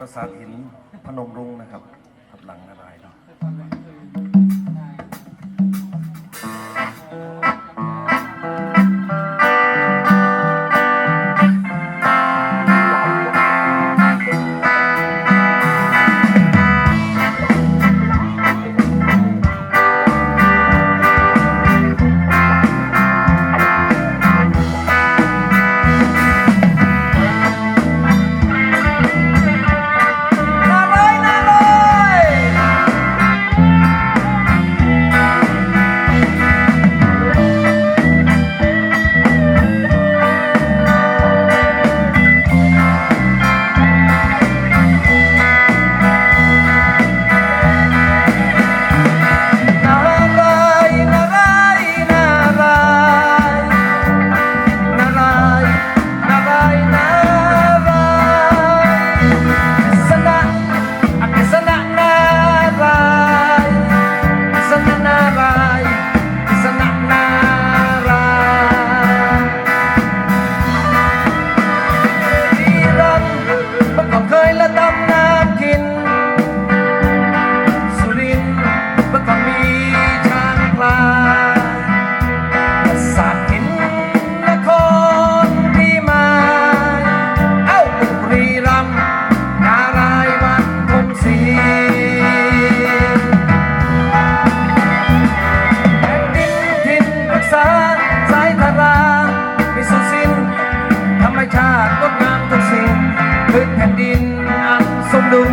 ปราสาทหินพนมรุ้งนะครับกับหลังนารายณ์เนาะ สุดสิ้น ธรรมชาติงดงามทุกสิ่งพื้นแผ่นดินอันสมดุล